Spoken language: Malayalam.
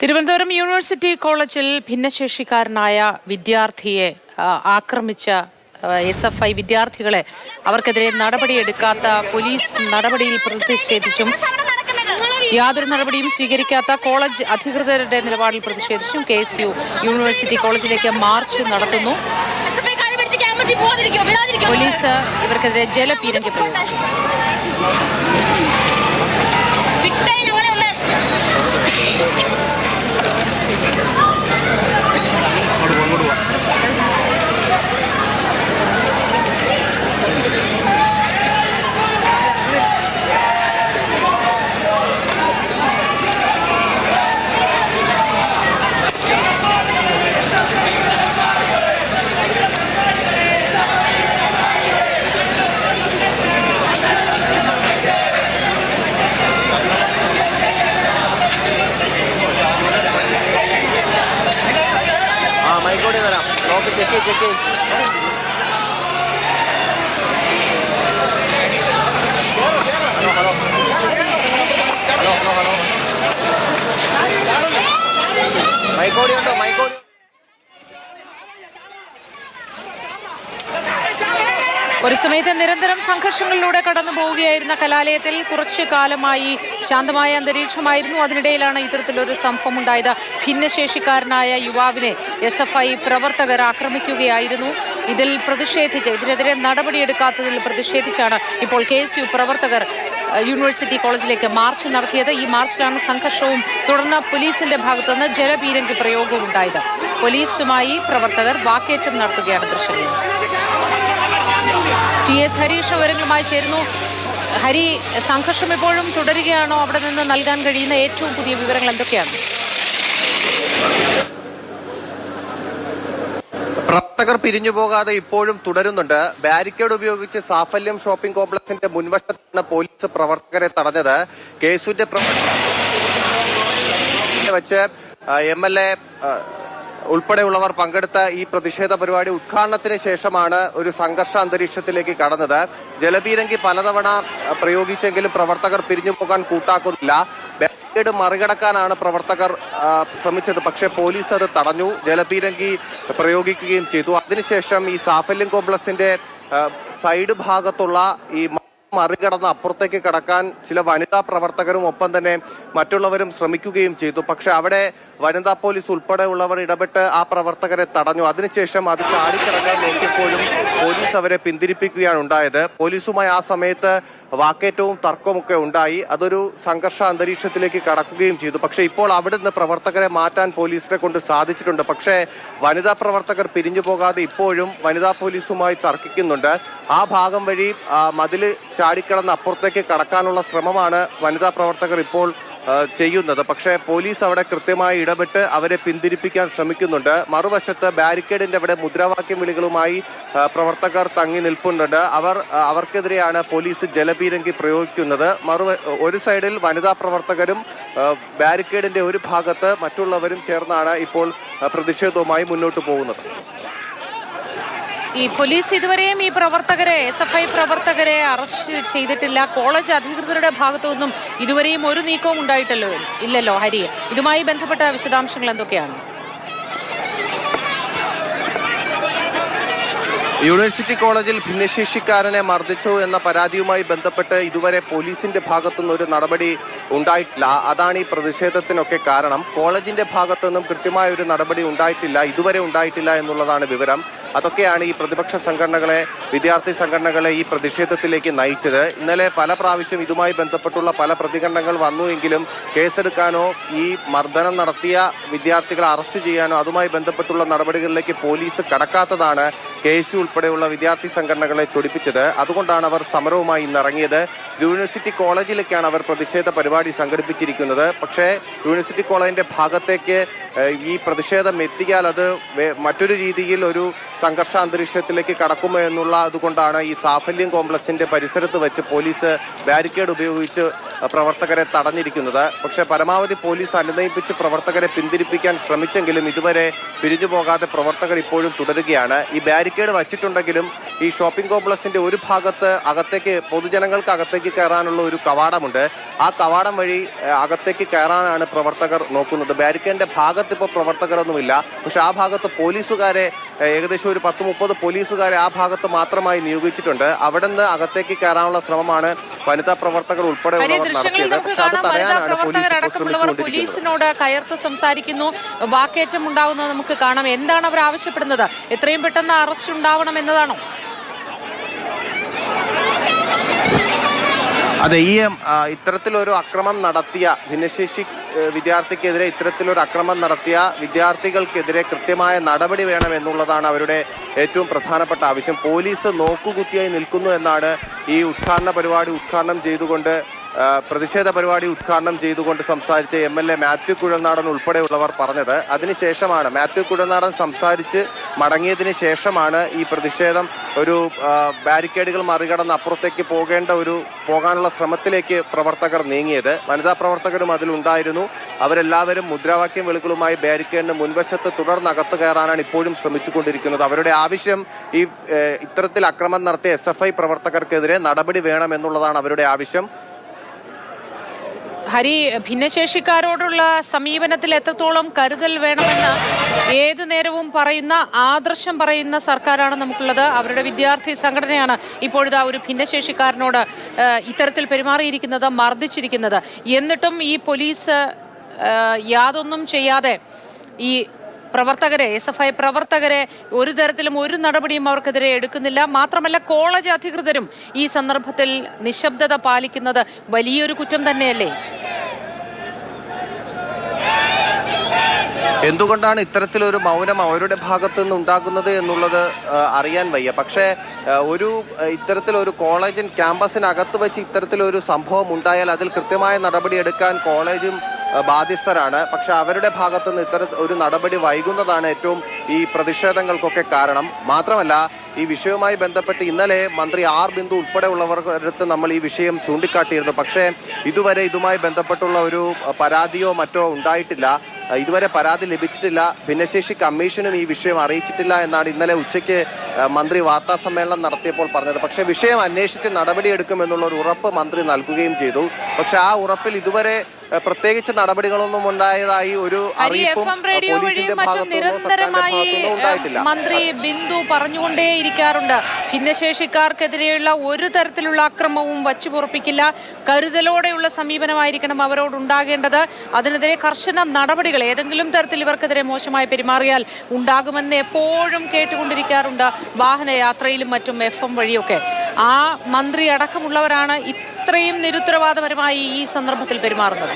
തിരുവനന്തപുരം യൂണിവേഴ്സിറ്റി കോളേജിൽ ഭിന്നശേഷിക്കാരനായ വിദ്യാർത്ഥിയെ ആക്രമിച്ച എസ് എഫ് ഐ വിദ്യാർത്ഥികളെ അവർക്കെതിരെ നടപടിയെടുക്കാത്ത പോലീസ് നടപടിയിൽ പ്രതിഷേധിച്ചും യാതൊരു നടപടിയും സ്വീകരിക്കാത്ത കോളേജ് അധികൃതരുടെ നിലപാടിൽ പ്രതിഷേധിച്ചും കെ എസ് യു യൂണിവേഴ്സിറ്റി കോളേജിലേക്ക് മാർച്ച് നടത്തുന്നു. പോലീസ് ഇവർക്കെതിരെ ജലപീരങ്കി പ്രയോഗിച്ചു. ఓకే చెక్కి చెక్కి హలో హలో హలో ഒരു സമയത്ത് നിരന്തരം സംഘർഷങ്ങളിലൂടെ കടന്നു പോവുകയായിരുന്ന കലാലയത്തിൽ കുറച്ചു കാലമായി ശാന്തമായ അന്തരീക്ഷമായിരുന്നു. അതിനിടയിലാണ് ഇത്തരത്തിലൊരു സംഭവം ഉണ്ടായത് ഭിന്നശേഷിക്കാരനായ യുവാവിനെ എസ് എഫ് ഐ പ്രവർത്തകർ ആക്രമിക്കുകയായിരുന്നു. ഇതിൽ പ്രതിഷേധിച്ച് ഇതിനെതിരെ നടപടിയെടുക്കാത്തതിൽ പ്രതിഷേധിച്ചാണ് ഇപ്പോൾ കെ എസ് യു പ്രവർത്തകർ യൂണിവേഴ്സിറ്റി കോളേജിലേക്ക് മാർച്ച് നടത്തിയത്. ഈ മാർച്ചിലാണ് സംഘർഷവും തുടർന്ന് പോലീസിന്റെ ഭാഗത്തുനിന്ന് ജലപീരങ്കി പ്രയോഗവും ഉണ്ടായത് പോലീസുമായി പ്രവർത്തകർ വാക്കേറ്റം നടത്തുകയാണ് ദൃശ്യങ്ങൾ. ടി എസ് ഹരീഷ് വിവരങ്ങളുമായി ചേരുന്നു. ഹരി സംഘർഷം ഇപ്പോഴും തുടരുകയാണോ? അവിടെ നിന്ന് നൽകാൻ കഴിയുന്ന ഏറ്റവും പുതിയ വിവരങ്ങൾ എന്തൊക്കെയാണ്? പ്രവർത്തകർ പിരിഞ്ഞു പോകാതെ ഇപ്പോഴും തുടരുന്നുണ്ട്. ബാരിക്കേഡ് ഉപയോഗിച്ച് സാഫല്യം ഷോപ്പിംഗ് കോംപ്ലക്സിന്റെ മുൻവശത്താണ് പോലീസ് പ്രവർത്തകരെ തടഞ്ഞത്. കേസുവിന്റെ വെച്ച് എം എൽ എ ഉൾപ്പെടെയുള്ളവർ പങ്കെടുത്ത ഈ പ്രതിഷേധ പരിപാടി ഉദ്ഘാടനത്തിന് ശേഷമാണ് ഒരു സംഘർഷ അന്തരീക്ഷത്തിലേക്ക് കടന്നത്. ജലപീരങ്കി പലതവണ പ്രയോഗിച്ചെങ്കിലും പ്രവർത്തകർ പിരിഞ്ഞു പോകാൻ കൂട്ടാക്കുന്നില്ല. ബാരിക്കേഡ് മറികടക്കാനാണ് പ്രവർത്തകർ ശ്രമിച്ചത്. പക്ഷേ പോലീസ് അത് തടഞ്ഞു. ജലപീരങ്കി പ്രയോഗിക്കുകയും ചെയ്തു. അതിനുശേഷം ഈ സാഫല്യം കോംപ്ലക്സിന്റെ സൈഡ് ഭാഗത്തുള്ള ഈ മറികടന്ന് അപ്പുറത്തേക്ക് കടക്കാൻ ചില വനിതാ പ്രവർത്തകരും ഒപ്പം തന്നെ മറ്റുള്ളവരും ശ്രമിക്കുകയും ചെയ്തു. പക്ഷെ അവിടെ വനിതാ പോലീസ് ഉൾപ്പെടെയുള്ളവർ ഇടപെട്ട് ആ പ്രവർത്തകരെ തടഞ്ഞു. അതിനുശേഷം അത് ചാടിക്കടക്കാൻ നോക്കിയപ്പോഴും പോലീസ് അവരെ പിന്തിരിപ്പിക്കുകയാണ് ഉണ്ടായത്. പോലീസുമായി ആ സമയത്ത് വാക്കേറ്റവും തർക്കമൊക്കെ ഉണ്ടായി. അതൊരു സംഘർഷ അന്തരീക്ഷത്തിലേക്ക് കടക്കുകയും ചെയ്തു. പക്ഷേ ഇപ്പോൾ അവിടെ നിന്ന് പ്രവർത്തകരെ മാറ്റാൻ പോലീസിനെ കൊണ്ട് സാധിച്ചിട്ടുണ്ട്. പക്ഷേ വനിതാ പ്രവർത്തകർ പിരിഞ്ഞു പോകാതെ ഇപ്പോഴും വനിതാ പോലീസുമായി തർക്കിക്കുന്നുണ്ട്. ആ ഭാഗം വഴി മതിൽ ചാടിക്കടന്ന് അപ്പുറത്തേക്ക് കടക്കാനുള്ള ശ്രമമാണ് വനിതാ പ്രവർത്തകർ ഇപ്പോൾ ചെയ്യുന്നത്. പക്ഷേ പോലീസ് അവിടെ കൃത്യമായി ഇടപെട്ട് അവരെ പിന്തിരിപ്പിക്കാൻ ശ്രമിക്കുന്നുണ്ട്. മറുവശത്ത് ബാരിക്കേഡിന്റെ അവിടെ മുദ്രാവാക്യം വിളികളുമായി പ്രവർത്തകർ തങ്ങി നിൽപ്പുന്നുണ്ട് അവർ അവർക്കെതിരെയാണ് പോലീസ് ജലപീരങ്കി പ്രയോഗിക്കുന്നത്. മറു ഒരു സൈഡിൽ വനിതാ പ്രവർത്തകരും ബാരിക്കേഡിന്റെ ഒരു ഭാഗത്ത് മറ്റുള്ളവരും ചേർന്നാണ് ഇപ്പോൾ പ്രതിഷേധവുമായി മുന്നോട്ട് പോകുന്നത്. ഈ പോലീസ് ഇതുവരെയും ഈ പ്രവർത്തകരെ എസ് എഫ് ഐ പ്രവർത്തകരെ അറസ്റ്റ് ചെയ്തിട്ടില്ല. കോളേജ് അധികൃതരുടെ ഭാഗത്തു നിന്നും ഇതുവരെയും ഒരു നീക്കവും ഉണ്ടായിട്ടല്ലോ ഇല്ലല്ലോ ഹരി. ഇതുമായി ബന്ധപ്പെട്ട വിശദാംശങ്ങൾ എന്തൊക്കെയാണ്? യൂണിവേഴ്സിറ്റി കോളേജിൽ ഭിന്നശേഷിക്കാരനെ മർദ്ദിച്ചു എന്ന പരാതിയുമായി ബന്ധപ്പെട്ട് ഇതുവരെ പോലീസിന്റെ ഭാഗത്തുനിന്ന് ഒരു നടപടി ഉണ്ടായിട്ടില്ല. അതാണ് ഈ പ്രതിഷേധത്തിനൊക്കെ കാരണം. കോളേജിന്റെ ഭാഗത്തുനിന്നും കൃത്യമായ ഒരു നടപടി ഉണ്ടായിട്ടില്ല ഇതുവരെ ഉണ്ടായിട്ടില്ല എന്നുള്ളതാണ് വിവരം. അതൊക്കെയാണ് ഈ പ്രതിപക്ഷ സംഘടനകളെ വിദ്യാർത്ഥി സംഘടനകളെ ഈ പ്രതിഷേധത്തിലേക്ക് നയിച്ചത്. ഇന്നലെ പല പ്രാവശ്യം ഇതുമായി ബന്ധപ്പെട്ടുള്ള പല പ്രതികരണങ്ങൾ വന്നുവെങ്കിലും കേസെടുക്കാനോ ഈ മർദ്ദനം നടത്തിയ വിദ്യാർത്ഥികളെ അറസ്റ്റ് ചെയ്യാനോ അതുമായി ബന്ധപ്പെട്ടുള്ള നടപടികളിലേക്ക് പോലീസ് കടക്കാത്തതാണ് കെ ഉൾപ്പെടെയുള്ള വിദ്യാർത്ഥി സംഘടനകളെ ചൊടിപ്പിച്ചത്. അതുകൊണ്ടാണ് അവർ സമരവുമായി ഇന്നിറങ്ങിയത് യൂണിവേഴ്സിറ്റി കോളേജിലേക്കാണ് അവർ പ്രതിഷേധ പരിപാടി സംഘടിപ്പിച്ചിരിക്കുന്നത്. പക്ഷേ യൂണിവേഴ്സിറ്റി കോളേജിന്റെ ഭാഗത്തേക്ക് ഈ പ്രതിഷേധം എത്തിയാൽ അത് മറ്റൊരു രീതിയിൽ ഒരു സംഘർഷ അന്തരീക്ഷത്തിലേക്ക് കടക്കുമോ എന്നുള്ള അതുകൊണ്ടാണ് ഈ സാഫല്യം കോംപ്ലക്സിന്റെ പരിസരത്ത് വെച്ച് പോലീസ് ബാരിക്കേഡ് ഉപയോഗിച്ച് പ്രവർത്തകരെ തടഞ്ഞിരിക്കുന്നത്. പക്ഷേ പരമാവധി പോലീസ് അനുനയിപ്പിച്ച് പ്രവർത്തകരെ പിന്തിരിപ്പിക്കാൻ ശ്രമിച്ചെങ്കിലും ഇതുവരെ പിരിഞ്ഞു പോകാതെ പ്രവർത്തകർ ഇപ്പോഴും തുടരുകയാണ്. ഈ ബാരിക്കേഡ് വച്ചിട്ടുണ്ടെങ്കിലും ഈ ഷോപ്പിംഗ് കോംപ്ലക്സിന്റെ ഒരു ഭാഗത്ത് അകത്തേക്ക് പൊതുജനങ്ങൾക്ക് അകത്തേക്ക് കയറാനുള്ള ഒരു കവാടമുണ്ട്. ആ കവാടം വഴി അകത്തേക്ക് കയറാനാണ് പ്രവർത്തകർ നോക്കുന്നത്. ബാരിക്കേഡിന്റെ ഭാഗത്ത് ഇപ്പോൾ പ്രവർത്തകരൊന്നുമില്ല. പക്ഷെ ആ ഭാഗത്ത് പോലീസുകാരെ ഏകദേശം ഒരു പത്ത് മുപ്പത് പോലീസുകാരെ ആ ഭാഗത്ത് മാത്രമായി നിയോഗിച്ചിട്ടുണ്ട്. അവിടെ നിന്ന് അകത്തേക്ക് കയറാനുള്ള ശ്രമമാണ് വനിതാ പ്രവർത്തകർ ഉൾപ്പെടെ ദൃശ്യങ്ങളിൽ നമുക്ക് കാണാം വനിതാ അടക്കമുള്ളവർ പോലീസിനോട് കയർത്ത് സംസാരിക്കുന്നു വാക്കേറ്റം ഉണ്ടാകുന്നത് നമുക്ക് കാണാം. എന്താണ് അവർ ആവശ്യപ്പെടുന്നത്? എത്രയും പെട്ടെന്ന് അറസ്റ്റ് ഉണ്ടാവണം എന്നതാണോ? അതെ ഈ ഇത്തരത്തിലൊരു അക്രമം നടത്തിയ ഭിന്നശേഷി വിദ്യാർത്ഥിക്കെതിരെ ഇത്തരത്തിലൊരു അക്രമം നടത്തിയ വിദ്യാർത്ഥികൾക്കെതിരെ കൃത്യമായ നടപടി വേണം എന്നുള്ളതാണ് അവരുടെ ഏറ്റവും പ്രധാനപ്പെട്ട ആവശ്യം. പോലീസ് നോക്കുകുത്തിയായി നിൽക്കുന്നു എന്നാണ് ഈ ഉദ്ഘാടന പരിപാടി ഉദ്ഘാടനം ചെയ്തുകൊണ്ട് പ്രതിഷേധ പരിപാടി ഉദ്ഘാടനം ചെയ്തുകൊണ്ട് സംസാരിച്ച M L A Mathew Kuzhalnadan ഉൾപ്പെടെയുള്ളവർ പറഞ്ഞത്. അതിനുശേഷമാണ് മാത്യു കുഴൽനാടൻ സംസാരിച്ച് മടങ്ങിയതിന് ശേഷമാണ് ഈ പ്രതിഷേധം ഒരു ബാരിക്കേഡുകൾ മറികടന്ന് അപ്പുറത്തേക്ക് പോകേണ്ട ഒരു പോകാനുള്ള ശ്രമത്തിലേക്ക് പ്രവർത്തകർ നീങ്ങിയത്. വനിതാ പ്രവർത്തകരും അതിലുണ്ടായിരുന്നു അവരെല്ലാവരും മുദ്രാവാക്യം വിളികളുമായി ബാരിക്കേഡിന് മുൻവശത്ത് തുടർന്നകത്ത് കയറാനാണ് ഇപ്പോഴും ശ്രമിച്ചുകൊണ്ടിരിക്കുന്നത്. അവരുടെ ആവശ്യം ഈ ഇത്തരത്തിൽ അക്രമം നടത്തിയ എസ് പ്രവർത്തകർക്കെതിരെ നടപടി വേണമെന്നുള്ളതാണ് അവരുടെ ആവശ്യം. ഹരി ഭിന്നശേഷിക്കാരോടുള്ള സമീപനത്തിൽ എത്രത്തോളം കരുതൽ വേണമെന്ന് ഏതു നേരവും പറയുന്ന ആദർശം പറയുന്ന സർക്കാരാണ് നമുക്കുള്ളത്. അവരുടെ വിദ്യാർത്ഥി സംഘടനയാണ് ഇപ്പോഴിതാ ഒരു ഭിന്നശേഷിക്കാരനോട് ഇത്തരത്തിൽ പെരുമാറിയിരിക്കുന്നത് മർദ്ദിച്ചിരിക്കുന്നത്. എന്നിട്ടും ഈ പോലീസ് യാതൊന്നും ചെയ്യാതെ ഈ പ്രവർത്തകരെ എസ് എഫ് ഐ പ്രവർത്തകരെ ഒരു തരത്തിലും ഒരു നടപടിയും അവർക്കെതിരെ എടുക്കുന്നില്ല. മാത്രമല്ല കോളേജ് അധികൃതരും ഈ സന്ദർഭത്തിൽ നിശബ്ദത പാലിക്കുന്നത് വലിയൊരു കുറ്റം തന്നെയല്ലേ? എന്തുകൊണ്ടാണ് ഇത്തരത്തിലൊരു മൗനം അവരുടെ ഭാഗത്തു നിന്ന് ഉണ്ടാകുന്നത് എന്നുള്ളത് അറിയാൻ വയ്യ. പക്ഷേ ഒരു ഇത്തരത്തിലൊരു കോളേജിൻ ക്യാമ്പസിനകത്ത് വെച്ച് ഇത്തരത്തിലൊരു സംഭവം ഉണ്ടായാൽ അതിൽ കൃത്യമായ നടപടി എടുക്കാൻ കോളേജും ബാധ്യസ്ഥരാണ്. പക്ഷെ അവരുടെ ഭാഗത്തു നിന്ന് ഇത്തര ഒരു നടപടി വൈകുന്നതാണ് ഏറ്റവും ഈ പ്രതിഷേധങ്ങൾക്കൊക്കെ കാരണം. മാത്രമല്ല ഈ വിഷയവുമായി ബന്ധപ്പെട്ട് ഇന്നലെ മന്ത്രി ആർ ബിന്ദു ഉൾപ്പെടെ അടുത്ത് നമ്മൾ ഈ വിഷയം ചൂണ്ടിക്കാട്ടിയിരുന്നു. പക്ഷേ ഇതുവരെ ഇതുമായി ബന്ധപ്പെട്ടുള്ള ഒരു പരാതിയോ മറ്റോ ഉണ്ടായിട്ടില്ല. ഇതുവരെ പരാതി ലഭിച്ചിട്ടില്ല. ഭിന്നശേഷി കമ്മീഷനും ഈ വിഷയം അറിയിച്ചിട്ടില്ല എന്നാണ് ഇന്നലെ ഉച്ചയ്ക്ക് മന്ത്രി വാർത്താ സമ്മേളനം നടത്തിയപ്പോൾ പറഞ്ഞത്. പക്ഷേ വിഷയം അന്വേഷിച്ച് നടപടിയെടുക്കുമെന്നുള്ള ഒരു ഉറപ്പ് മന്ത്രി നൽകുകയും ചെയ്തു. പക്ഷേ ആ ഉറപ്പിൽ ഇതുവരെ പ്രത്യേകിച്ച് നടപടികളൊന്നും ഉണ്ടായതായി ഒരു നിരന്തരമായി മന്ത്രി ബിന്ദു പറഞ്ഞുകൊണ്ടേയിരിക്കാറുണ്ട്. ഭിന്നശേഷിക്കാർക്കെതിരെയുള്ള ഒരു തരത്തിലുള്ള അക്രമവും വച്ചു പൊറപ്പിക്കില്ല. കരുതലോടെയുള്ള സമീപനമായിരിക്കണം അവരോട് ഉണ്ടാകേണ്ടത് അതിനെതിരെ കർശന നടപടികൾ ഏതെങ്കിലും തരത്തിൽ ഇവർക്കെതിരെ മോശമായി പെരുമാറിയാൽ ഉണ്ടാകുമെന്ന് എപ്പോഴും കേട്ടുകൊണ്ടിരിക്കാറുണ്ട് വാഹനയാത്രയിലും മറ്റും എഫ് എം വഴിയൊക്കെ. ആ മന്ത്രി അടക്കമുള്ളവരാണ് ഇത്രയും നിരുത്തരവാദപരമായി ഈ സന്ദർഭത്തിൽ പെരുമാറുന്നത്.